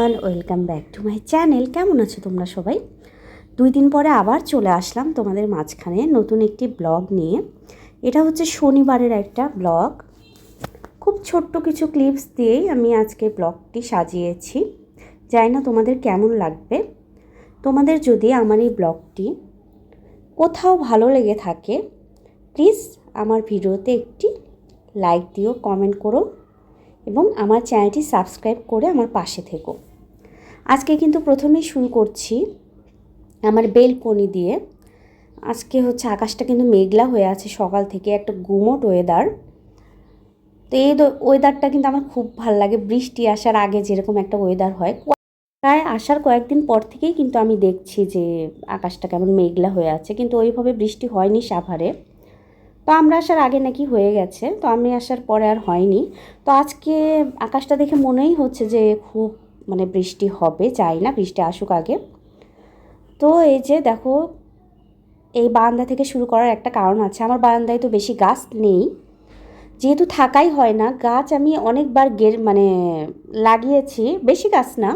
Everyone welcome back to my channel কেমন আছো তোমরা সবাই? দুই দিন পরে আবার চলে আসলাম তোমাদের মাঝখানে নতুন একটি ব্লগ নিয়ে। এটা হচ্ছে শনিবারের একটা ব্লগ। খুব ছোট্ট কিছু ক্লিপস দিয়েই আমি আজকে ব্লগটি সাজিয়েছি। জানি না তোমাদের কেমন লাগবে। তোমাদের যদি আমার এই ব্লগটি কোথাও ভালো লেগে থাকে প্লিজ আমার ভিডিওতে একটি লাইক দিও কমেন্ট করো এবং আমার চ্যানেলটি সাবস্ক্রাইব করে আমার পাশে থেকো। আজকে কিন্তু প্রথমেই শুরু করছি আমার বেলকনি দিয়ে। আজকে হচ্ছে আকাশটা কিন্তু মেঘলা হয়ে আছে সকাল থেকে, একটা গুমোট ওয়েদার তো এই ওয়েদারটা কিন্তু আমার খুব ভালো লাগে, বৃষ্টি আসার আগে যেরকম একটা ওয়েদার হয়। প্রায় আসার কয়েকদিন পর থেকেই কিন্তু আমি দেখছি যে আকাশটা কেমন মেঘলা হয়ে আছে, কিন্তু ওইভাবে বৃষ্টি হয়নি সাভারে। তো আমরা আসার আগে নাকি হয়ে গেছে, তো আমি আসার পরে আর হয়নি। তো আজকে আকাশটা দেখে মনেই হচ্ছে যে খুব মানে বৃষ্টি হবে, চাই না বৃষ্টি আসুক আগে। তো এই যে দেখো, এই বারান্দা থেকে শুরু করার একটা কারণ আছে। আমার বারান্দায় তো বেশি গাছ নেই। যেহেতু থাকাই হয় না, গাছ আমি অনেকবার গের মানে লাগিয়েছি, বেশি গাছ না।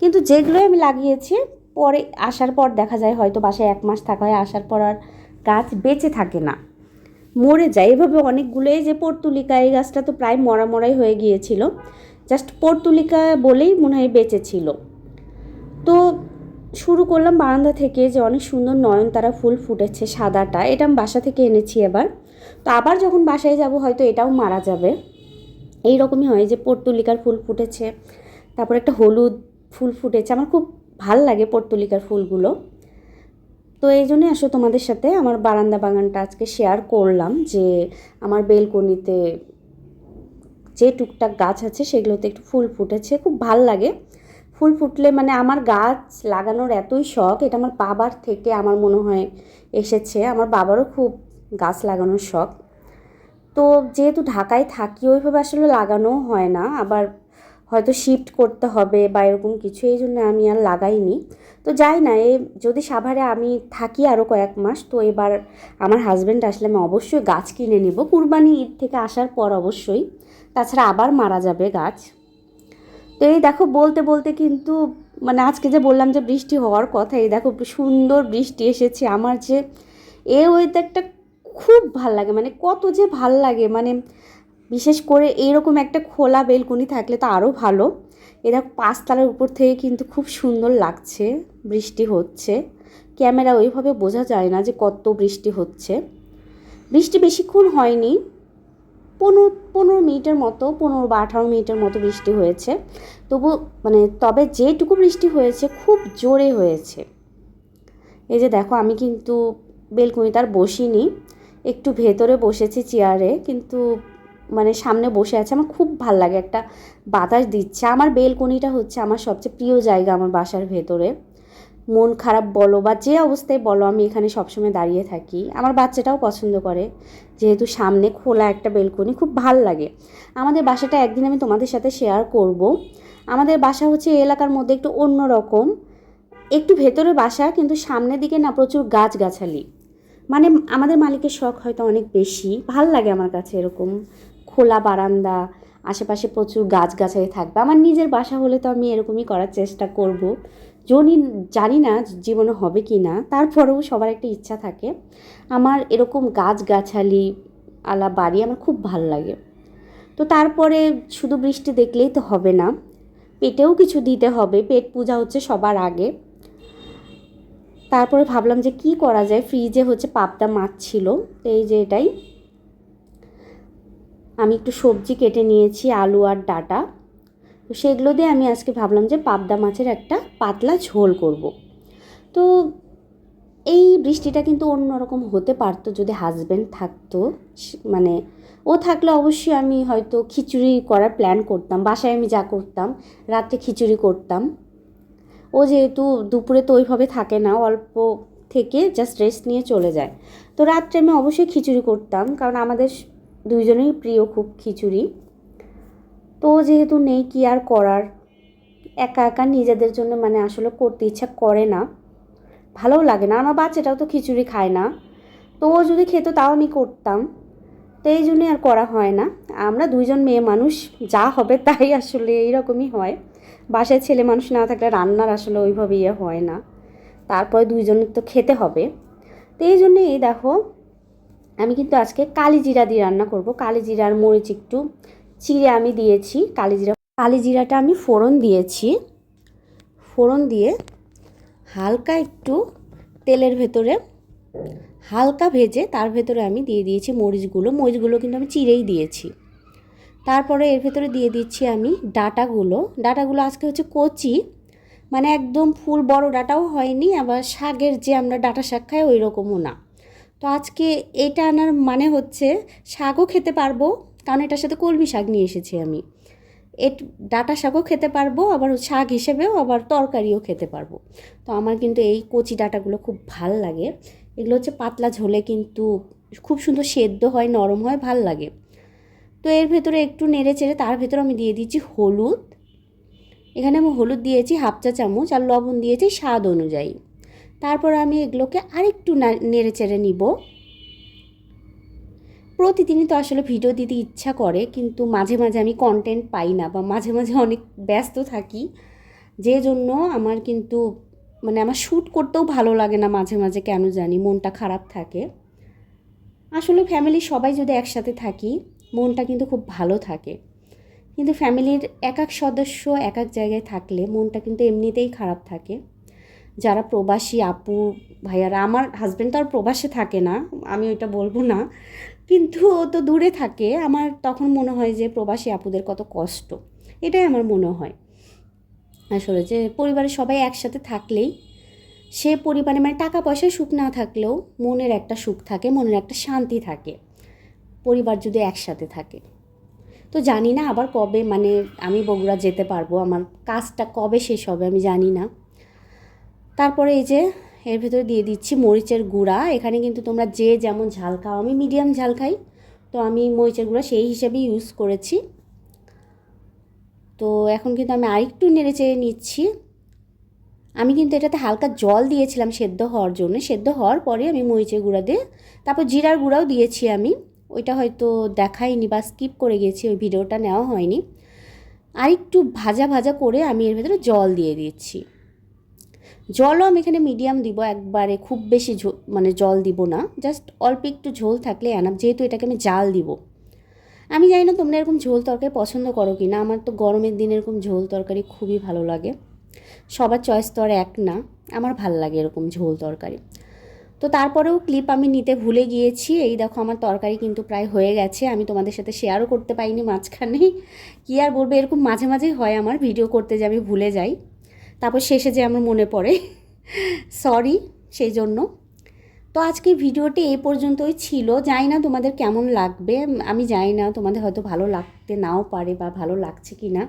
কিন্তু যেগুলোই আমি লাগিয়েছি, পরে আসার পর দেখা যায় হয়তো বাসায় এক মাস থাকা হয়, আসার পর আর গাছ বেঁচে থাকে না। মরে যায়। এভাবে অনেকগুলোই যে পর্তুলিকা, এই গাছটা তো প্রায় মরা মরাই হয়ে গিয়েছিল। জাস্ট পর্তুলিকা বলেই মনে হয় বেঁচেছিল তো শুরু করলাম বারান্দা থেকে যে অনেক সুন্দর নয়নতারা ফুল ফুটেছে সাদাটা, এটা আমি বাসা থেকে এনেছি এবার। তো আবার যখন বাসায় যাব হয়তো এটাও মারা যাবে। এই রকমই হয় যে পর্তুলিকার ফুল ফুটেছে, তারপর একটা হলুদ ফুল ফুটেছে, আমার খুব ভালো লাগে পর্তুলিকার ফুলগুলো। তো এই জন্যই আসো তোমাদের সাথে আমার বারান্দা বাগানটা আজকে শেয়ার করলাম যে আমার বেলকনিতে টুকটাক গাছ আছে সেগুলোতে একটু ফুল ফুটেছে, খুব ভালো লাগে। ফুল ফুটলে মানে আমার গাছ লাগানোর এতই শখ, এটা আমার বাবার থেকে আমার মনে হয় এসেছে, আমার বাবারও খুব গাছ লাগানোর শখ। তো যেহেতু ঢাকায় থাকি, ওইভাবে আসলে লাগানোও হয় না, আবার হয়তো শিফট করতে হবে বা এরকম কিছু, এই জন্য আমি আর লাগাইনি। তো যাই না, এ যদি সাভারে আমি থাকি আরও কয়েক মাস, তো এবার আমার হাজব্যান্ড আসলে আমি অবশ্যই গাছ কিনে নিব। কুরবানি ঈদ থেকে আসার পর অবশ্যই। তাছাড়া আবার মারা যাবে গাছ। তো এই দেখো, বলতে বলতে কিন্তু মানে আজকে যে বললাম যে বৃষ্টি হওয়ার কথা, এই দেখো সুন্দর বৃষ্টি এসেছে। আমার যে এ ওয়েদারটা খুব ভালো লাগে মানে কত যে ভালো লাগে মানে বিশেষ করে এইরকম একটা খোলা বেলকনি থাকলে তো আরও ভালো। এরা পাঁচতলার উপর থেকে কিন্তু খুব সুন্দর লাগছে, বৃষ্টি হচ্ছে। ক্যামেরা ওইভাবে বোঝা যায় না যে কত বৃষ্টি হচ্ছে। বৃষ্টি বেশিক্ষণ হয়নি, পনেরো পনেরো মিনিটের মতো, পনেরো বা আঠারো মিনিটের মতো বৃষ্টি হয়েছে। তবু মানে তবে যেটুকু বৃষ্টি হয়েছে, খুব জোরে হয়েছে। এই যে দেখো, আমি কিন্তু বেলকুনিতে আর বসিনি। একটু ভেতরে বসেছি চেয়ারে কিন্তু মানে সামনে বসে আছে, আমার খুব ভালো লাগে একটা বাতাস দিচ্ছে। আমার বেলকনিটা হচ্ছে আমার সবচেয়ে প্রিয় জায়গা আমার বাসার ভেতরে। মন খারাপ বলো বা যে অবস্থায় বলো, আমি এখানে সবসময় দাঁড়িয়ে থাকি। আমার বাচ্চাটাও পছন্দ করে। যেহেতু সামনে খোলা একটা বেলকনি, খুব ভালো লাগে। আমাদের বাসাটা একদিন আমি তোমাদের সাথে শেয়ার করব। আমাদের বাসা হচ্ছে এলাকার মধ্যে একটু অন্য রকম। একটু ভেতরে বাসা, কিন্তু সামনের দিকে না প্রচুর গাছগাছালি। মানে আমাদের মালিকের শখ হয়তো অনেক বেশি। ভালো লাগে আমার কাছে এরকম খোলা বারান্দা, আশেপাশে প্রচুর গাছগাছালি থাকবে। আমার নিজের বাসা হলে তো আমি এরকমই করার চেষ্টা করব। জনি, জানি না জীবনে হবে কি না, তারপরেও সবার একটা ইচ্ছা থাকে। আমার এরকম গাছগাছালি আলা বাড়ি আমার খুব ভালো লাগে। তো তারপরে শুধু বৃষ্টি দেখলেই তো হবে না, পেটেও কিছু দিতে হবে। পেট পূজা হচ্ছে সবার আগে। তারপরে ভাবলাম যে কি করা যায়? ফ্রিজে হচ্ছে পাবদা মাছ ছিল, তো এই যে এটাই। আমি একটু সবজি কেটে নিয়েছি, আলু আর ডাটা। তো সেগুলো দিয়ে আমি আজকে ভাবলাম যে পাবদা মাছের একটা পাতলা ঝোল করব। তো এই বৃষ্টিটা কিন্তু অন্যরকম হতে পারতো যদি হাজব্যান্ড থাকতো। মানে ও থাকলে অবশ্যই আমি হয়তো খিচুড়ি করার প্ল্যান করতাম, বাসায় আমি যা করতাম, রাত্রে খিচুড়ি করতাম। ও যেহেতু দুপুরে তো ওইভাবে থাকে না, অল্প থেকে জাস্ট রেস্ট নিয়ে চলে যায়। তো রাত্রে আমি অবশ্যই খিচুড়ি করতাম, কারণ আমাদের দুইজনেই প্রিয় খুব খিচুড়ি। তো যেহেতু নেই, কি আর করার? একা একা নিজেদের জন্য মানে আসলে করতে ইচ্ছা করে না। ভালোও লাগে না, আমার বাচ্চাটাও তো খিচুড়ি খায় না। তো ও যদি খেত তাও আমি করতাম। তো এই জন্যই আর করা হয় না। আমরা দুইজন মেয়ে মানুষ, যা হবে তাই আসলে এইরকমই হয়। বাসায় ছেলে মানুষ না থাকলে রান্নার আসলে ওইভাবে ইয়ে হয় না। তারপরে দুইজনের তো খেতে হবে। তো এই জন্য এই দেখো আমি কিন্তু আজকে কালি জিরা দিয়ে রান্না করব। কালি জিরার মরিচ একটু চিড়ে আমি দিয়েছি। কালি জিরা কালি জিরাটা আমি ফোড়ন দিয়েছি। ফোড়ন দিয়ে হালকা একটু তেলের ভেতরে হালকা ভেজে তার ভেতরে আমি দিয়ে দিয়েছি মরিচগুলো। মরিচগুলো কিন্তু আমি চিড়েই দিয়েছি। তারপরে এর ভেতরে দিয়ে দিচ্ছি আমি ডাটাগুলো। ডাটাগুলো আজকে হচ্ছে কচি। মানে একদম ফুল বড় ডাটাও হয়নি, আবার শাকের যে আমরা ডাটা শাক খাই ওই রকমও না। তো আজকে এটা আনার মানে হচ্ছে শাকও খেতে পারব, কারণ এটার সাথে কলমি শাক নিয়ে এসেছি আমি। এট, ডাটা শাকও খেতে পারব, আবার শাক হিসেবেও আবার তরকারিও খেতে পারব। তো আমার কিন্তু এই কচি ডাটাগুলো খুব ভালো লাগে। এগুলো হচ্ছে পাতলা ঝোলে কিন্তু খুব সুন্দর সেদ্ধ হয়, নরম হয়, ভালো লাগে। তো এর ভেতরে একটু নেড়ে চেড়ে তার ভেতরে আমি দিয়ে দিচ্ছি হলুদ। এখানে আমি হলুদ দিয়েছি হাফ চা চামচ আর লবণ দিয়েছি স্বাদ অনুযায়ী। তারপর আমি এগুলোকে আরেকটু নেড়ে চেড়ে নিব। প্রতিদিনই তো আসলে ভিডিও দিতে ইচ্ছা করে, কিন্তু মাঝে মাঝে আমি কন্টেন্ট পাই না বা মাঝে মাঝে অনেক ব্যস্ত থাকি। যে জন্য আমার কিন্তু মানে আমার শ্যুট করতেও ভালো লাগে না মাঝে মাঝে, কেন জানি মনটা খারাপ থাকে। আসলে ফ্যামিলির সবাই যদি একসাথে থাকি, মনটা কিন্তু খুব ভালো থাকে। কিন্তু ফ্যামিলির এক এক সদস্য এক এক জায়গায় থাকলে মনটা কিন্তু এমনিতেই খারাপ থাকে। যারা প্রবাসী আপু, ভাইয়ারা, আমার হাজব্যান্ড তো আর প্রবাসে থাকে না, আমি ওইটা বলব না। কিন্তু ও তো দূরে থাকে, আমার তখন মনে হয় যে প্রবাসী আপুদের কত কষ্ট। এটাই আমার মনে হয়। আসলে যে পরিবারের সবাই একসাথে থাকলেই, সে পরিবারে মানে টাকা পয়সায় সুখ না থাকলেও মনের একটা সুখ থাকে, মনের একটা শান্তি থাকে। পরিবার যদি একসাথে থাকে। তো জানি না আবার কবে মানে আমি বগুড়া যেতে পারব, আমার কাজটা কবে শেষ হবে আমি জানি না। তারপরে এই যে এর ভেতরে দিয়ে দিচ্ছি মরিচের গুঁড়া। এখানে কিন্তু তোমরা যে যেমন ঝাল খাও, আমি মিডিয়াম ঝাল খাই, তো আমি মরিচের গুঁড়া সেই হিসেবেই ইউজ করেছি। তো এখন কিন্তু আমি আরেকটু নেড়ে চেড়ে নিচ্ছি। আমি কিন্তু এটাতে হালকা জল দিয়েছিলাম সেদ্ধ হওয়ার জন্য। সেদ্ধ হওয়ার পরে আমি মরিচের গুঁড়া দিয়ে, তারপর জিরার গুঁড়াও দিয়েছি আমি। ওইটা হয়তো দেখাইনি বা স্কিপ করে গেছি, ওই ভিডিওটা নেওয়া হয়নি। আর একটু ভাজা ভাজা করে আমি এর ভেতরে জল দিয়ে দিচ্ছি। জলও আমি এখানে মিডিয়াম দিব, একবারে খুব বেশি মানে জল দিব না। জাস্ট অল্প একটু ঝোল থাকলে আনাম যেহেতু এটাকে আমি জাল দিব। আমি জানি না তোমরা এরকম ঝোল তরকারি পছন্দ করো কি না, আমার তো গরমের দিনে এরকম ঝোল তরকারি খুবই ভালো লাগে। সবার চয়েস তো আর এক না, আমার ভালো লাগে এরকম ঝোল তরকারি। তো তারপরেও ক্লিপ আমি নিতে ভুলে গিয়েছি, এই দেখো আমার তরকারি কিন্তু প্রায় হয়ে গেছে, আমি তোমাদের সাথে শেয়ারও করতে পাইনি মাঝখানে। কী আর বলব, এরকম মাঝে মাঝেই হয় আমার ভিডিও করতে যে আমি ভুলে যাই। তারপর শেষে যে আমার মনে পড়ে সরি সেই জন্য তো আজকে ভিডিওটি এই পর্যন্তই ছিল। জানি না তোমাদের কেমন লাগবে, আমি জানি না তোমাদের হয়তো ভালো লাগতে নাও পারে বা ভালো লাগছে কি না।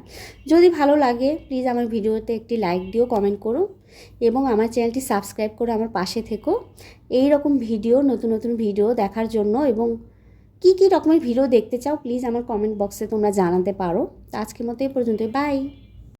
যদি ভালো লাগে প্লিজ আমার ভিডিওতে একটি লাইক দিও কমেন্ট করো এবং আমার চ্যানেলটি সাবস্ক্রাইব করে আমার পাশে থেকো। এই রকম ভিডিও, নতুন নতুন ভিডিও দেখার জন্য এবং কী কী রকমের ভিডিও দেখতে চাও প্লিজ আমার কমেন্ট বক্সে তোমরা জানাতে পারো। আজকের মতো এই পর্যন্ত বাই